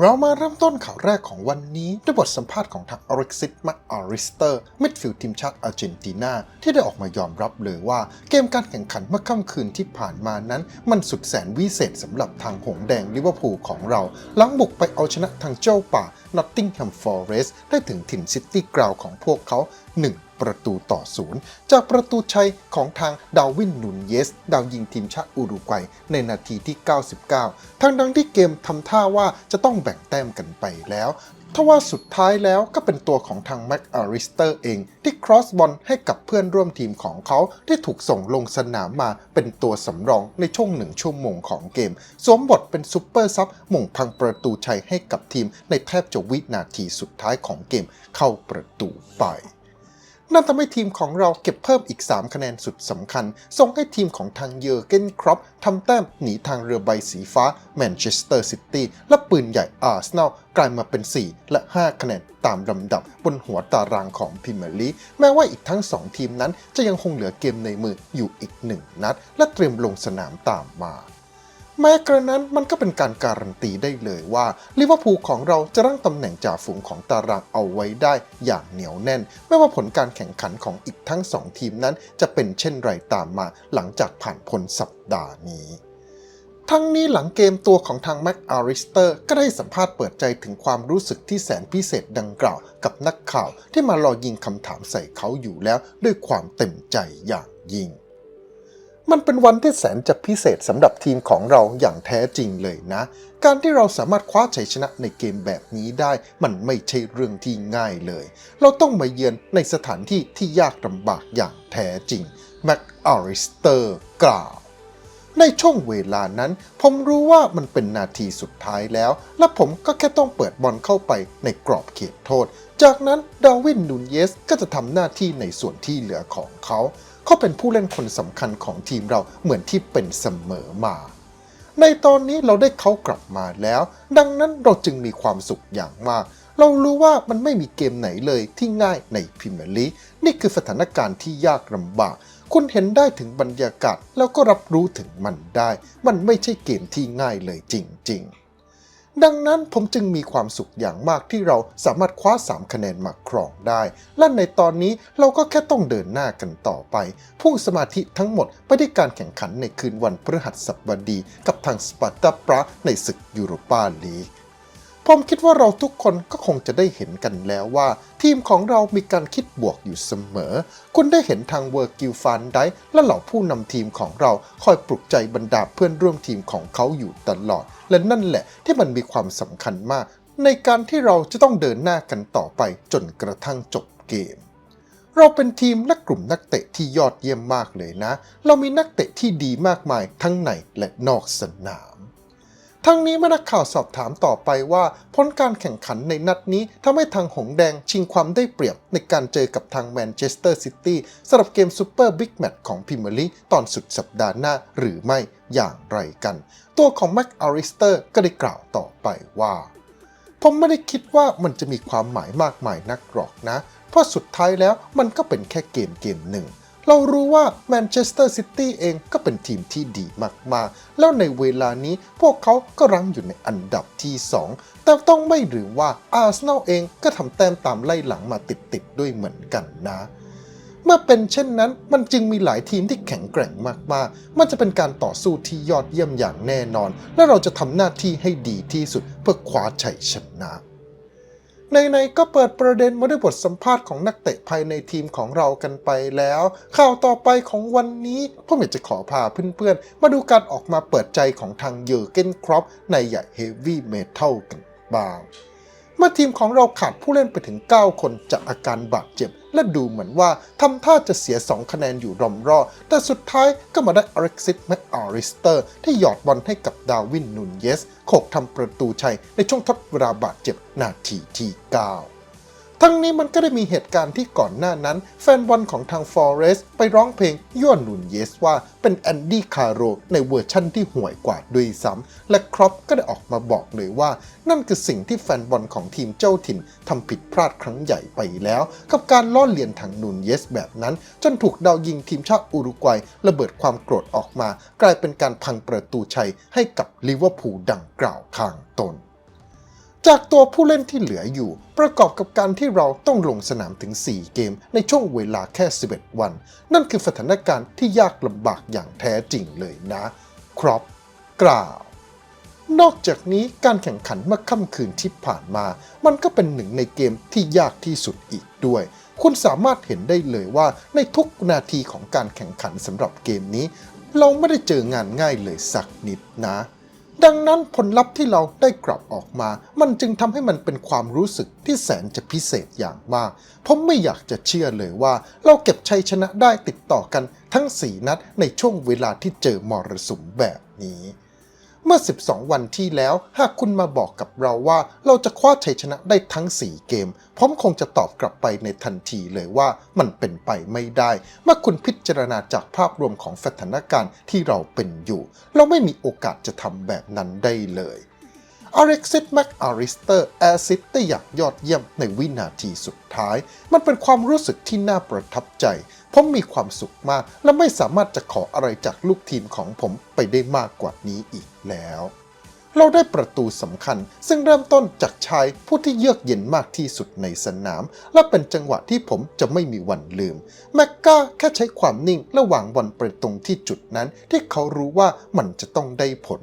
เรามาเริ่มต้นข่าวแรกของวันนี้ ด้วยบทสัมภาษณ์ของทางอเร็กซิสมาอาริสเตอร์ มิดฟิลด์ทีมชาติอาร์เจนตินา ที่ได้ออกมายอมรับเลยว่า เกมการแข่งขันเมื่อค่ำคืนที่ผ่านมานั้น มันสุดแสนวิเศษสำหรับทางหงแดงลิเวอร์พูลของเรา หลังบุกไปเอาชนะทางเจ้าป่านอตติงแฮมฟอร์เรสต์ได้ถึงถิ่นซิตี้กราวของพวกเขา1 ประตูต่อศูนย์จากประตูชัยของทางดาวินนูนเยส ดาวยิงทีมชาติอุรุกวัยในนาทีที่ 99 ทั้งดังที่เกมทำท่าว่าจะต้องแบ่งแต้มกันไปแล้วทว่าสุดท้ายแล้วก็เป็นตัวของทางแม็กอาริสเตอร์เอง ที่ครอสบอลให้กับเพื่อนร่วมทีมของเขาที่ถูกส่งลงสนามมาเป็นตัวสำรองในช่วงหนึ่งชั่วโมงของเกม สวมบทเป็นซูเปอร์ซับหม่งพังประตูชัยให้กับทีมในแทบจะวินาทีสุดท้ายของเกมเข้าประตูไป นั่นทำให้ทีมของเราเก็บเพิ่มอีก 3 คะแนนสุดสำคัญ ส่งให้ทีมของทางเยอร์เกนครอปทำแต้มหนีทางเรือใบสีฟ้าแมนเชสเตอร์ซิตี้และปืนใหญ่อาร์เซนอลกลายมาเป็น 4 และ 5 คะแนนตามลำดับบนหัวตารางของพรีเมียร์ลีกแม้ว่าอีกทั้ง 2 ทีมนั้นจะยังคงเหลือเกมในมืออยู่อีก 1 นัด และเตรียมลงสนามตามมา แม้กระนั้นมันก็เป็นการการันตีได้เลยว่าลิเวอร์พูลของเราจะรั้งตำแหน่งจ่าฝูงของตารางเอาไว้ได้อย่างเหนียวแน่น ไม่ว่าผลการแข่งขันของอีกทั้งสองทีมนั้น จะเป็นเช่นไรตามมาหลังจากผ่านพ้นสัปดาห์นี้ทั้งนี้หลังเกมตัวของทางแม็กอาริสเตอร์ก็ได้สัมภาษณ์เปิดใจถึงความรู้สึกที่แสนพิเศษดังกล่าวกับนักข่าวที่มารอยิงคำถามใส่เขาอยู่แล้วด้วยความเต็มใจอย่างยิ่ง มันเป็นวันที่แสนจะพิเศษสำหรับทีมของเราอย่างแท้จริงเลยนะ การที่เราสามารถคว้าชัยชนะในเกมแบบนี้ได้ มันไม่ใช่เรื่องที่ง่ายเลย เราต้องมาเยือนในสถานที่ที่ยากลำบากอย่างแท้จริงแม็กอาริสเตอร์กล่าว ในช่วงเวลานั้น ผมรู้ว่ามันเป็นนาทีสุดท้ายแล้ว และผมก็แค่ต้องเปิดบอลเข้าไปในกรอบเขตโทษ จากนั้นดาวินนูนเยสก็จะทำหน้าที่ในส่วนที่เหลือของเขา เขาเป็นผู้เล่นคนสำคัญของทีมเราเหมือนที่เป็นเสมอมาในตอนนี้เราได้เขากลับมาแล้ว ดังนั้นเราจึงมีความสุขอย่างมาก เรารู้ว่ามันไม่มีเกมไหนเลยที่ง่ายในพรีเมียร์ลีกนี่คือสถานการณ์ที่ยากลำบาก คุณเห็นได้ถึงบรรยากาศแล้วก็รับรู้ถึงมันได้ มันไม่ใช่เกมที่ง่ายเลยจริง ๆ ดังนั้นผมจึงมีความสุขอย่างมากที่เราสามารถคว้า 3 คะแนนมาครองได้ และในตอนนี้เราก็แค่ต้องเดินหน้ากันต่อไปพุ่งสมาธิทั้งหมดไปที่การแข่งขันในคืนวันพฤหัสบดี กับทางสปาร์ตาปราในศึกยูโรปาลีก ผมคิดว่าเราทุกคนก็คงจะได้เห็นกันแล้วว่า ทีมของเรามีการคิดบวกอยู่เสมอ คุณได้เห็นทางเวอร์กิลฟานไดค์และเหล่าผู้นำทีมของเราคอยปลุกใจบรรดาเพื่อนร่วมทีมของเขาอยู่ตลอด และนั่นแหละที่มันมีความสำคัญมาก ในการที่เราจะต้องเดินหน้ากันต่อไปจนกระทั่งจบเกม เราเป็นทีมและกลุ่มนักเตะที่ยอดเยี่ยมมากเลยนะ เรามีนักเตะที่ดีมากมายทั้งในและนอกสนาม ทั้งนี้เมื่อนักข่าวสอบถามต่อไปว่าผลการแข่งขันในนัดนี้ทำให้ทางหงแดงชิงความได้เปรียบในการเจอกับทางแมนเชสเตอร์ซิตี้สำหรับเกมซูเปอร์บิ๊กแมตช์ของพรีเมียร์ลีกตอนสุดสัปดาห์หน้าหรือไม่อย่างไรกัน ตัวของแม็กอาริสเตอร์ก็ได้กล่าวต่อไปว่า ผมไม่ได้คิดว่ามันจะมีความหมายมากมายนักหรอกนะ เพราะสุดท้ายแล้วมันก็เป็นแค่เกมเกมหนึ่ง เรารู้ว่าแมนเชสเตอร์ซิตี้เองก็เป็นทีมที่ดีมากๆ แล้วในเวลานี้พวกเขาก็รั้งอยู่ในอันดับที่ 2 แต่ต้องไม่ลืมว่าอาร์เซนอลเองก็ทำแต้มตามไล่หลังมาติดๆด้วยเหมือนกันนะ เมื่อเป็นเช่นนั้นมันจึงมีหลายทีมที่แข็งแกร่งมากๆ มันจะเป็นการต่อสู้ที่ยอดเยี่ยมอย่างแน่นอน และเราจะทำหน้าที่ให้ดีที่สุดเพื่อคว้าชัยชนะ ในๆก็เปิดประเด็นมาด้วยบทสัมภาษณ์ของนักเตะภายในทีมของเรากันไปแล้ว ข่าวต่อไปของวันนี้ผมอยากจะขอพาเพื่อนๆ มาดูการออกมาเปิดใจของทางเยอร์เกนครอปในใหญ่เฮฟวี่เมทัลกันบ้าง เมื่อทีมของเราขาดผู้เล่นไปถึง 9 คนจากอาการบาดเจ็บ และดูเหมือนว่าทำท่าจะเสีย 2 คะแนนอยู่รอมรอ แต่สุดท้ายก็มาได้อเร็กซิสแมคอาริสเตอร์ ที่หยอดบอลให้กับดาวินนูนเยสโขกทำประตูชัยในช่วงทดเวลาบาดเจ็บนาทีที่ 9 ทั้งนี้มันก็ได้มีเหตุการณ์ที่ก่อนหน้านั้น แฟนบอลของทางฟอเรสต์ไปร้องเพลงยั่วนูนเยสว่าเป็นแอนดี้คาโรในเวอร์ชั่นที่ห่วยกว่าด้วยซ้ำและครอปก็ได้ออกมาบอกเลยว่า นั่นคือสิ่งที่แฟนบอลของทีมเจ้าถิ่นทำผิดพลาดครั้งใหญ่ไปแล้ว กับการล้อเลียนทางนูนเยสแบบนั้น จนถูกดาวยิงทีมชาติอุรุกวัยระเบิดความโกรธออกมา กลายเป็นการพังประตูชัยให้กับลิเวอร์พูลดังกล่าวข้างต้น จากตัวผู้เล่นที่เหลืออยู่ ประกอบกับการที่เราต้องลงสนามถึง 4 เกม ในช่วงเวลาแค่ 11 วัน นั่นคือสถานการณ์ที่ยากลำบากอย่างแท้จริงเลยนะ ครอปกล่าว นอกจากนี้การแข่งขันเมื่อค่ำคืนที่ผ่านมา มันก็เป็นหนึ่งในเกมที่ยากที่สุดอีกด้วย คุณสามารถเห็นได้เลยว่าในทุกนาทีของการแข่งขันสำหรับเกมนี้ เราไม่ได้เจองานง่ายเลยสักนิดนะ ดังนั้นผลลัพธ์ที่เราได้กลับออกมา มันจึงทำให้มันเป็นความรู้สึกที่แสนจะพิเศษอย่างมาก ผมไม่อยากจะเชื่อเลยว่า เราเก็บชัยชนะได้ติดต่อกันทั้ง 4 นัดในช่วงเวลาที่เจอมรสุมแบบนี้ เมื่อ 12 วันที่แล้ว หากคุณมาบอกกับเราว่าเราจะคว้าชัยชนะได้ทั้ง 4 เกมผมคงจะตอบกลับไปในทันทีเลยว่ามันเป็นไปไม่ได้ เมื่อคุณพิจารณาจากภาพรวมของสถานการณ์ที่เราเป็นอยู่ เราไม่มีโอกาสจะทำแบบนั้นได้เลย อเร็กซิสแม็กอาริสเตอร์แอซิดได้อย่างยอดเยี่ยมในวินาทีสุดท้าย มันเป็นความรู้สึกที่น่าประทับใจผมมีความสุขมาก และไม่สามารถจะขออะไรจากลูกทีมของผมไปได้มากกว่านี้อีกแล้ว เราได้ประตูสำคัญ ซึ่งเริ่มต้นจากชายผู้ที่เยือกเย็นมากที่สุดในสนาม และเป็นจังหวะที่ผมจะไม่มีวันลืม แม็กก้าแค่ใช้ความนิ่งและวางบอลไปตรงที่จุดนั้น ที่เขารู้ว่ามันจะต้องได้ผล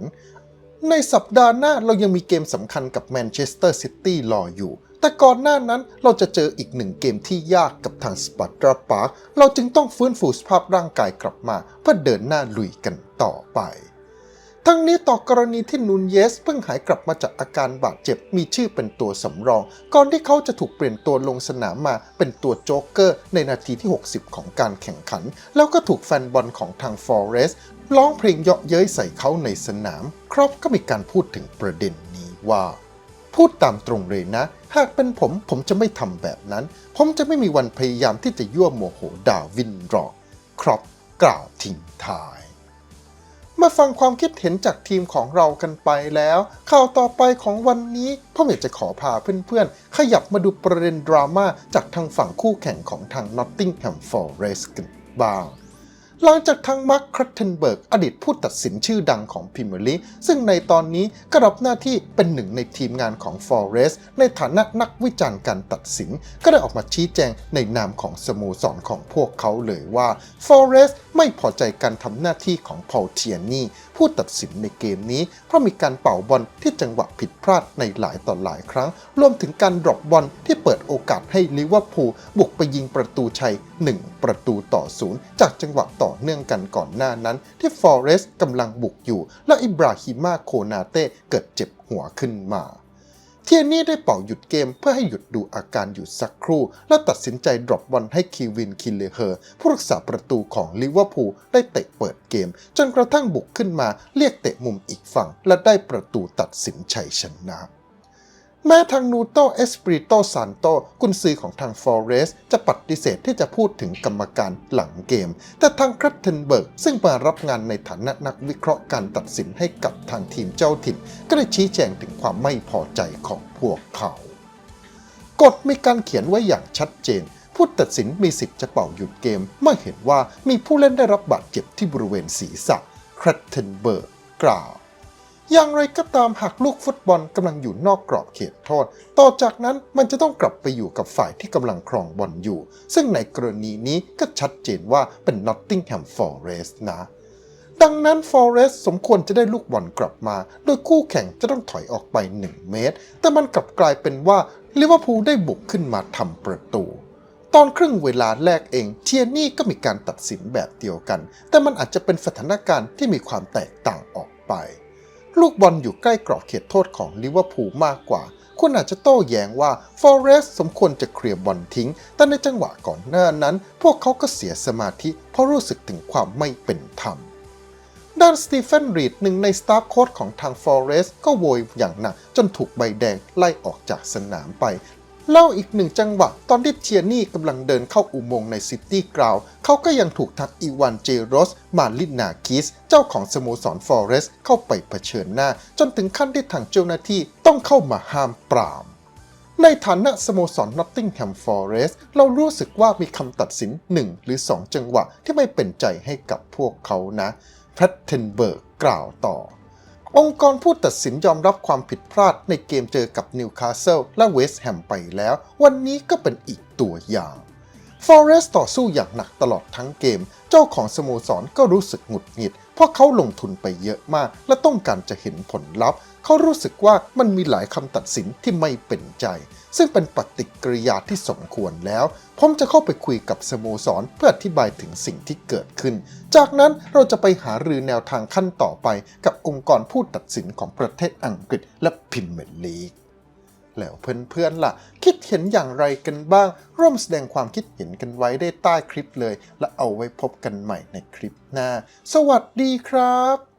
ในสัปดาห์หน้าเรายังมีเกมสำคัญกับแมนเชสเตอร์ซิตี้รออยู่ แต่ก่อนหน้านั้นเราจะเจออีกหนึ่งเกมที่ยากกับทางสปัตตราปาร์คเราจึงต้องฟื้นฟูสภาพร่างกายกลับมา เพื่อเดินหน้าลุยกันต่อไป ทั้งนี้ต่อกรณีที่นูนเยสเพิ่งหายกลับมาจากอาการบาดเจ็บมีชื่อเป็นตัวสำรอง ก่อนที่เขาจะถูกเปลี่ยนตัวลงสนามมาเป็นตัวโจ๊กเกอร์ในนาทีที่ 60 ของการแข่งขัน แล้วก็ถูกแฟนบอลของทางฟอเรสร้องเพลงเยาะเย้ยใส่เขาในสนาม ครอปก็มีการพูดถึงประเด็นนี้ว่า พูดตามตรงเลยนะ หากเป็นผมผมจะไม่ทำแบบนั้น ผมจะไม่มีวันพยายามที่จะยั่วโมโหดาวินหรอก ครอปกล่าวทิ้งท้าย มาฟังความคิดเห็นจากทีมของเรากันไปแล้ว ข่าวต่อไปของวันนี้พ่ออยากจะขอพาเพื่อนๆ ขยับมาดูประเด็นดราม่าจากทางฝั่งคู่แข่งของทาง Nottingham Forest กันบ้าง หลังจากทางมาร์คครัตเทนเบิร์กอดีตผู้ตัดสินชื่อดังของพรีเมียร์ลีซึ่งในตอนนี้ก็รับหน้าที่เป็นหนึ่งในทีมงานของ Forest ในฐานะนักวิจารณ์การตัดสิน ก็ได้ออกมาชี้แจงในนามของสโมสรของพวกเขาเลยว่า Forest ไม่พอใจการทำหน้าที่ของพอลเทียนี่ผู้ตัดสินในเกมนี้ เพราะมีการเป่าบอลที่จังหวะผิดพลาดในหลายต่อหลายครั้ง รวมถึงการดรอปบอลที่เปิดโอกาสให้ลิเวอร์พูลบุกไปยิงประตูชัย 1 ประตูต่อศูนย์จากจังหวะต่อเนื่องกันก่อนหน้านั้น ที่ฟอเรสต์กำลังบุกอยู่ และอิบราฮิมาโคนาเต้เกิดเจ็บหัวขึ้นมาเทียนี่ได้เป่าหยุดเกมเพื่อให้หยุดดูอาการอยู่สักครู่ และตัดสินใจดรอปบอลให้คีวินคินเลเฮอร์ผู้รักษาประตูของลิเวอร์พูลได้เตะเปิดเกม จนกระทั่งบุกขึ้นมาเรียกเตะมุมอีกฝั่ง และได้ประตูตัดสินชัยชนะ แม้ทางนูโตเอสปริโตซานโตกุนซือของทางฟอเรสจะปฏิเสธที่จะพูดถึงกรรมการหลังเกม แต่ทางครัตเทนเบิร์กซึ่งมารับงานในฐานะนักวิเคราะห์การตัดสินให้กับทางทีมเจ้าถิ่น ก็ได้ชี้แจงถึงความไม่พอใจของพวกเขา กฎมีการเขียนไว้อย่างชัดเจนผู้ตัดสินมีสิทธิ์จะเป่าหยุดเกมเมื่อเห็นว่ามีผู้เล่นได้รับบาดเจ็บที่บริเวณศีรษะครัตเทนเบิร์กกล่าว อย่างไรก็ตามหากลูกฟุตบอลกำลังอยู่นอกกรอบเขตโทษ ต่อจากนั้นมันจะต้องกลับไปอยู่กับฝ่ายที่กำลังครองบอลอยู่ ซึ่งในกรณีนี้ก็ชัดเจนว่าเป็น Nottingham Forest นะ ดังนั้น Forest สมควรจะได้ลูกบอลกลับมา โดยคู่แข่งจะต้องถอยออกไป 1 เมตร แต่มันกลับกลายเป็นว่าลิเวอร์พูลได้บุกขึ้นมาทำประตูตอนครึ่งเวลาแรกเองเทียนี่ก็มีการตัดสินแบบเดียวกัน แต่มันอาจจะเป็นสถานการณ์ที่มีความแตกต่างออกไป ลูกบอลอยู่ใกล้กรอบเขตโทษของลิเวอร์พูลมากกว่า คุณอาจจะโต้แย้งว่าฟอเรสสมควรจะเคลียร์บอลทิ้ง แต่ในจังหวะก่อนหน้านั้น พวกเขาก็เสียสมาธิ เพราะรู้สึกถึงความไม่เป็นธรรมด้านสตีเฟนรีดหนึ่งในสตาฟโค้ชของทางฟอเรสก็โวยอย่างหนักจนถูกใบแดงไล่ออกจากสนามไป เล่าอีกหนึ่งจังหวะตอนที่เทียนี่กำลังเดินเข้าอุโมงค์ในซิตี้กราวเขาก็ยังถูกทักอีวานเจโรส มาลินาคิส เจ้าของสโมสรฟอเรสเข้าไปเผชิญหน้า จนถึงขั้นที่ทางเจ้าหน้าที่ต้องเข้ามาห้ามปรามในฐานะสโมสร Nottingham Forest เรารู้สึกว่ามีคำตัดสิน 1 หรือ 2 จังหวะที่ไม่เป็นใจให้กับพวกเขานะแพทเทนเบิร์กกล่าวต่อ องค์กรผู้ตัดสินยอมรับความผิดพลาดในเกมเจอกับนิวคาสเซิลและเวสต์แฮมไปแล้ว วันนี้ก็เป็นอีกตัวอย่างฟอเรสต์ต่อสู้อย่างหนักตลอดทั้งเกม เจ้าของสโมสรก็รู้สึกหงุดหงิด เพราะเขาลงทุนไปเยอะมาก และต้องการจะเห็นผลลัพธ์ เขารู้สึกว่ามันมีหลายคำตัดสินที่ไม่เป็นใจ ซึ่งเป็นปฏิกิริยาที่สมควรแล้ว ผมจะเข้าไปคุยกับสโมสรเพื่ออธิบายถึงสิ่งที่เกิดขึ้น จากนั้นเราจะไปหารือแนวทางขั้นต่อไปกับองค์กรผู้ตัดสินของประเทศอังกฤษและพิมเมอร์ลีกแล้วเพื่อนๆล่ะ คิดเห็นอย่างไรกันบ้าง ร่วมแสดงความคิดเห็นกันไว้ได้ใต้คลิปเลย และเอาไว้พบกันใหม่ในคลิปหน้า สวัสดีครับ